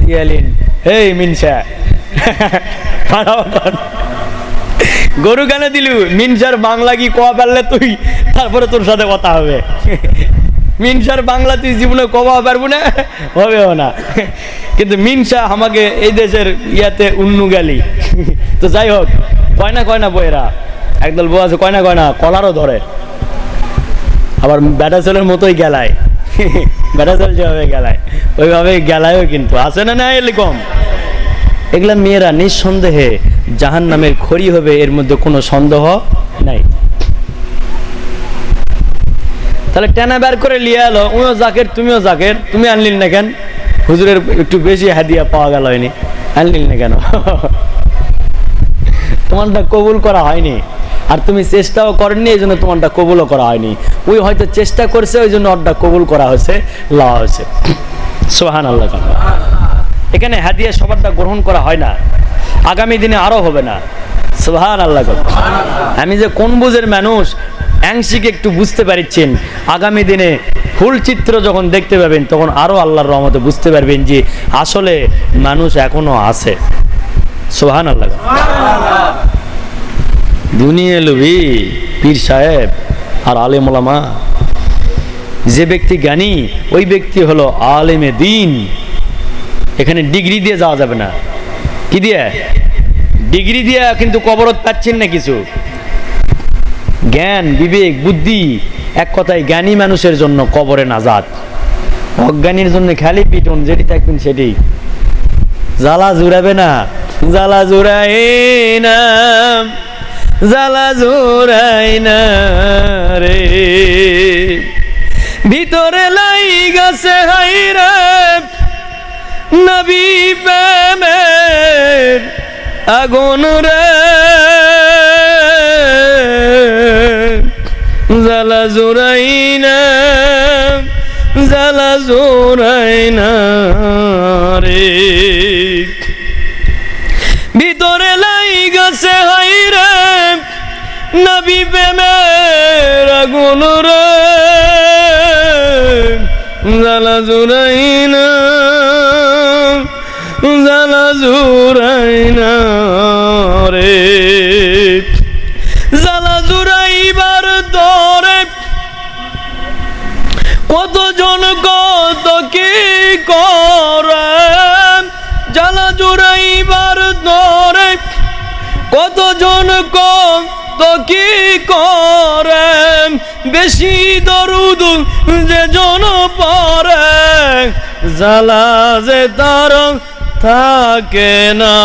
দিয়ে এলেন এই মিনসা গরু কেন দিলু, মিনসার বাংলা কি কোয়া পারলে তুই? তারপরে তোর সাথে কথা হবে। মিনসার বাংলা তুই জীবনে কবা পারব না, হবেও না। কিন্তু মিনসা আমাকে এই দেশের ইয়াতে উন্নু গেলি। তো যাই হোক কয় না কয় বইয়েরা? একদল বউ আছে কয় না কয় না কলারও ধরে। আবার ব্যাটা ছেলের মতোই গেলায়। যেভাবে গেলায়। ওইভাবে গেলায়ও কিন্তু। না এরকম? এগুলা মেয়েরা নিঃসন্দেহে জাহান নামের খড়ি হবে, এর মধ্যে কোনো সন্দেহ নাই। তাহলে টেনা বের করে লিয়ে এলো উনিও জাকের, তুমিও জাকের, তুমি আনলিন না কেন? হুজুরের একটু বেশি হাদিয়া পাওয়া গেল হয়নি। আনলিন না কেন? তোমারটা কবুল করা হয়নি। আর তুমি চেষ্টাও করেননি, এই জন্য তোমারটা কবুলও করা হয়নি। ওই হয়তো চেষ্টা করছে, ওই জন্য ওরটা কবুল করা হয়েছে, লওয়া হয়েছে। সোহান আল্লাহ এখানে হাদিয়া সবারটা গ্রহণ করা হয় না। আগামী দিনে আরও হবে না। সোহান আল্লাহ আমি যে কোন বুঝের মানুষ, অ্যাংশিকে একটু বুঝতে পারছেন আগামী দিনে ফুল চিত্র যখন দেখতে পাবেন, তখন আরও আল্লাহর রহমতে বুঝতে পারবেন যে আসলে মানুষ এখনও আছে। সোহান আল্লাহ দুনিয়া পীর সাহেব আর আলেম ওলামা। যে ব্যক্তি জ্ঞানী, ওই ব্যক্তি হলো আলেমে দিন। এখানে ডিগ্রি দিয়ে যাওয়া যাবে না। কি দিয়ে? ডিগ্রি দিয়ে কিন্তু কবরত পাচ্ছেন না কিছু। জ্ঞান, বিবেক, বুদ্ধি এক কথায় জ্ঞানী মানুষের জন্য কবরে নাজাত। অজ্ঞানীর জন্য খালি পিটন, যেটি থাকবেন সেটি। জ্বালা জুড়াবে না, জ্বালা জুড়াই না। জ্বালা জুড়াই না রে। ভিতরে লাই গাছে হাইরে নবী প্রেমের আগুন রে। জ্বালা জোরাই না, জ্বালা জোরাই না রে। ভিতরে লাই গেছে হাই রে। নবী প্রেমের আগুন রে। জ্বালা জোরাই না জ্বালা জোরাই না রে। জ্বালা জুড়াইবার দরে কতজন কত কি করে? জ্বালা জুড়াইবার দরে কতজন কত কি করে বেশি দরুদ যে জন পরে জ্বালা যে তার থাকে না।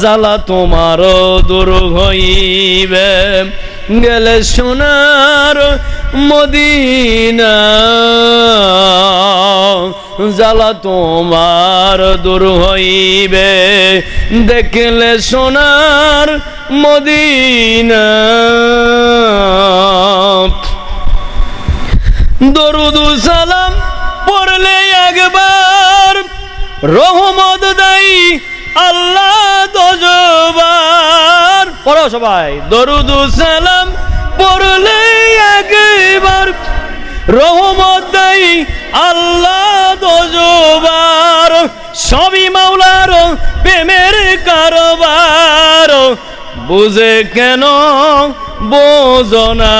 জ্বালা তোমার দূর হইবে। গেলে সোনার মদিনা। জ্বালা তোমার দূর হইবে। দেখলে সোনার মদিনা। দরুদু সালাম পড়লে একবার রহমত দেই আল্লাহ দজবার পড়ো সবাই। দরুদু সালাম পড়লে রহমত দেই আল্লাহ দজবার, সবই মাওলার প্রেমের কারবার। বুঝে কেন বোঝনা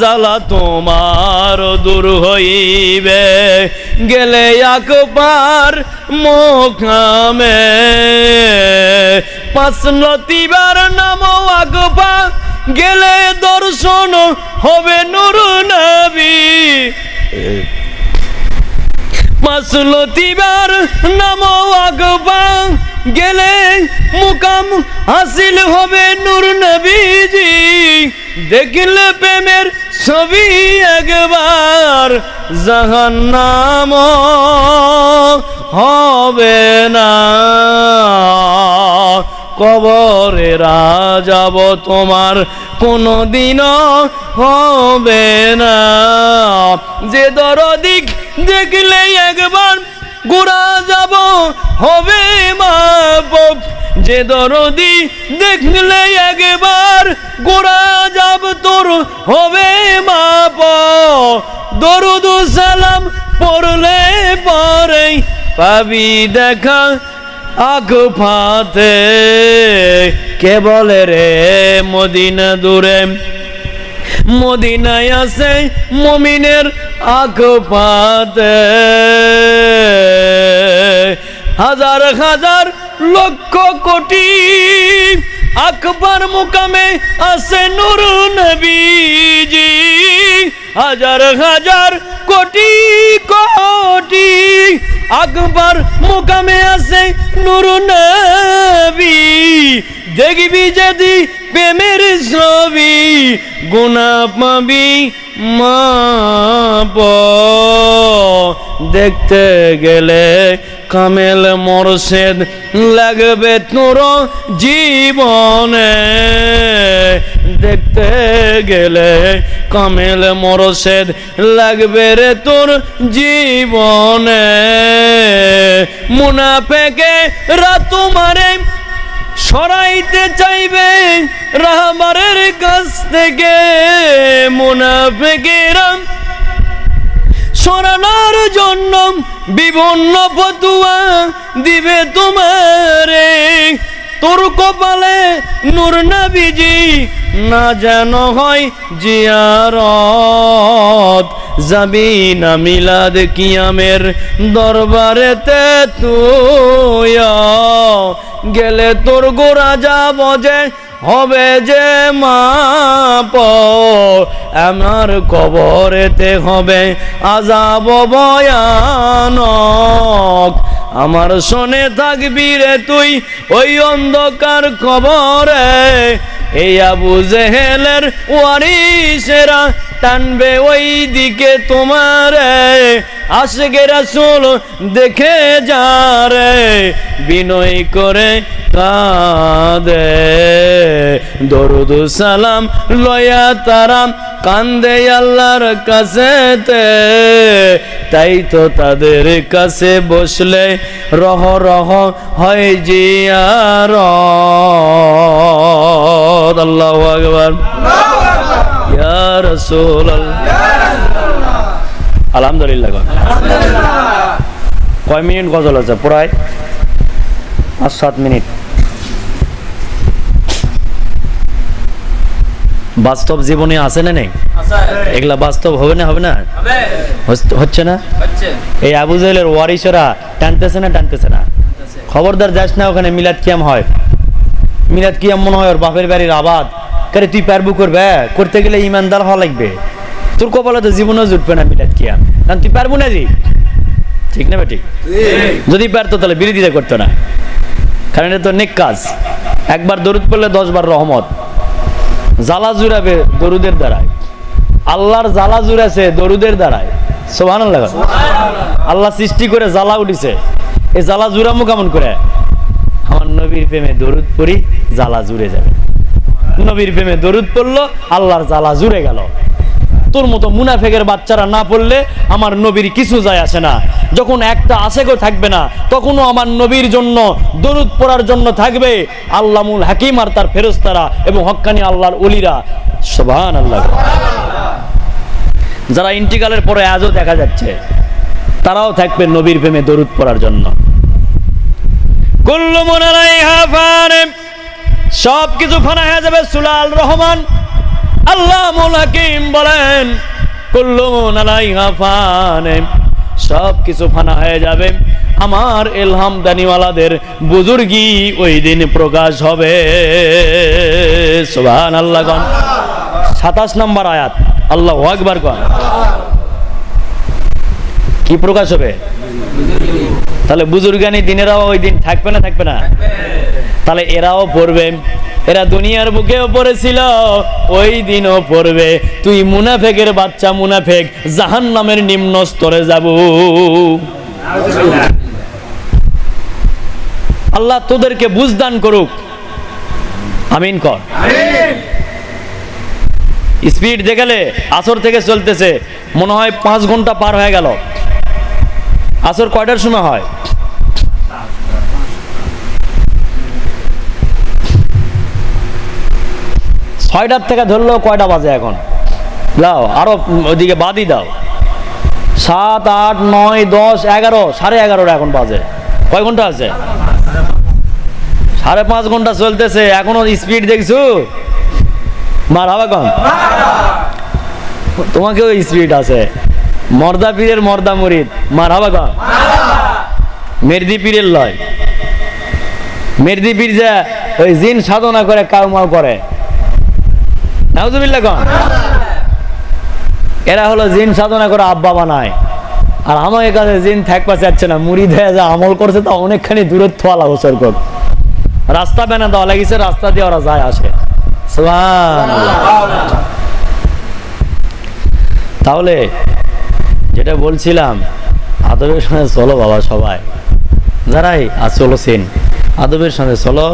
জ্বালা তোমার দূর হইবে। গেলে একবার মোখামে পাঁচ লতিবার নাম আকবা গেলে দর্শন হবে নুর নবী। মাসলতিবার নাম আগবা গেলে মুকাম হাসিল হবে নূর নবীজি। দেখলে প্রেমের ছবি একবার জাহান নাম হবে না। কবরে যাব তোমার কোনো দিনও হবে না যে দরদিক দেখলে একবার গোড়া যাব, হবে মা। যে দরদি দেখলে একবার গোড়া যাব, তোর হবে মা। দরুদ সালাম পড়লে পরে পাবি দেখা আগ ফাতে কে বলে রে মদিনা দূরে? মদিনায় আছে মমিনের আখ পাতে হাজার হাজার লক্ষ কোটি আকবর মুকামে আছে নুর নবীজি। হাজার হাজার কোটি কোটি আকবর মুকামে আছে নুর নবী। দেখবি যদি প্রেমের ছবি গুনা পাবি মাপ। দেখতে গেলে কামেল মরশেদ লাগবে তোর জীবনে। দেখতে গেলে কামেল মরশেদ লাগবে রে তোর জীবনে। মুনাফেকে রাতুমারে সরাইতে চাইবে রাহবারের কাছ থেকে। মুনাফেকেরা সরানোর জন্য বিভিন্ন ফতুয়া দিবে তোমারে। তোর কপালে নূর নবীজি না যেন হয় জিয়ারত। যাবি না মিলাদ কিয়ামের দরবারেতে তুই গেলে তোর গোরা যাব যে হবে যে মাপ। আমার কবরেতে হবে আজাব ভয়ানক আমার শোনে থাকবি রে তুই ওই অন্ধকার খবরে। এই আবু জেহেলের ওয়ারিসেরা টানবে ওই দিকে তোমারে। আশগে রাসূল দেখে যা রে বিনয় করে কাঁদে। দরুদ সালাম, লয়া তারাম কান্দে আল্লাহর কাছেতে তাই তো তাদের কাছে বসলে রহ রহ হয় জিয়ার আল্লাহু আকবার। আলহামদুলিল্লাহ। কয় মিনিট গজল আছে? প্রায় পাঁচ সাত মিনিট। বাস্তব জীবনে আছে না নেই? এগুলা বাস্তব হবে না হবে না? হচ্ছে না? এই আবু জাহেলের ওয়ারিসরা টানতেছে না টানতেছে না? খবরদার যাস না ওখানে মিলাদ কিয়াম হয়। মিলাদ কিয়াম মনে হয় ওর বাপের বাড়ির আবাদ। কারে তুই পারব করবে করতে গেলে ইমানদার হওয়া লাগবে। তোর কপালে তো জীবনেও জুটবে না মিলাদ কিয়াম। কারণ তুই পারব না জি? ঠিক না ঠিক। যদি পারতো তাহলে বিরোধিতা করতো না। কারণ এটা তো নেক কাজ। একবার দরুদ পড়লে দশবার রহমত। জ্বালা জুড়াবে দরুদের দ্বারায়। আল্লাহর জ্বালা জুড়েছে দরুদের দ্বারায়। সোহান আল্লাহ সৃষ্টি করে জ্বালা উঠিছে। এই জ্বালা জুড়ামো কেমন করে? আমার নবীর প্রেমে দরুদ পড়ি, জ্বালা জুড়ে যাবে। নবীর প্রেমে দরুদ পড়ল, আল্লাহর জ্বালা জুড়ে গেল। তোর মতো মুনাফেকের বাচ্চারা না পড়লে আমার নবীর কিছু যায় আসে না। যখন একটা আশেকও থাকবে না, তখনও আমার নবীর জন্য দরুদ পড়ার জন্য থাকবে আল্লামুল হাকিম আর তার ফেরস্তারা এবং হক্কানি আল্লাহর অলিরা সোভান আল্লাহ যারা ইন্টিকালের পরে আজও দেখা যাচ্ছে, তারাও থাকবে নবীর প্রেমে দরুদ পড়ার জন্য। কুল্লু সব কিছু ফানা হয়ে যাবে সুলাল রহমান। আল্লাহ মুল হাকিম বলেন, কুল্লু মুনালাইহা ফানে সব কিছু ফানা হয়ে যাবে। আমার এলহাম দানিওয়ালাদের বুজুর্গি ওই দিন প্রকাশ হবে। সুবহান আল্লাহ গণ সাতাশ নম্বর আয়াত। আল্লাহ আকবার গণ কি প্রকাশ হবে? তাহলে বুজুর্গানি দিনেরাও ওই দিন থাকবে না থাকবে না? তাহলে এরাও পড়বে। এরা দুনিয়ার বুকেও পড়েছিল। ওই দিনও পড়বে। তুই মুনাফেকের বাচ্চা, মুনাফেক জাহান নামের নিম্ন স্তরে যাব। আল্লাহ তোদেরকে বুঝদান করুক। আমিন কর। স্পিড দেখালে আসর থেকে চলতেছে, মনে হয় পাঁচ ঘণ্টা পার হয়ে গেল। আসর কয়টার সময় হয়? ছয়টার থেকে ধরলেও কয়টা বাজে এখন? লাও, আরও ওদিকে বাদই দাও। সাত, আট, নয়, দশ, এগারো, সাড়ে এগারোটা এখন বাজে। কয় ঘণ্টা আছে? সাড়ে পাঁচ ঘণ্টা চলতেছে, এখনও স্পিড দেখছ? মার হাবা কম। তোমাকেও স্পিড আছে। মর্দা পীরের মর্দা মুরিদ মার হাবা কম। মেরদি পীরের লয়। মেরদি পীর যা ওই জিন সাধনা করে কাউ মাউ করে। এরা হলো জিন সাধনা করে আব্বা বানায়। আর আমার কাছে জিন থাকবা চাচ্ছে না, মুড়ি যা আমল করছে তা অনেকখানি বছর কর। রাস্তা বেনা দেওয়া লাগিছে, রাস্তা দিয়ে ওরা যায় আসে। তাহলে যেটা বলছিলাম, আদবের সঙ্গে চলো বাবা সবাই। যারাই, আর চলো সেন। আদবের সঙ্গে চলো।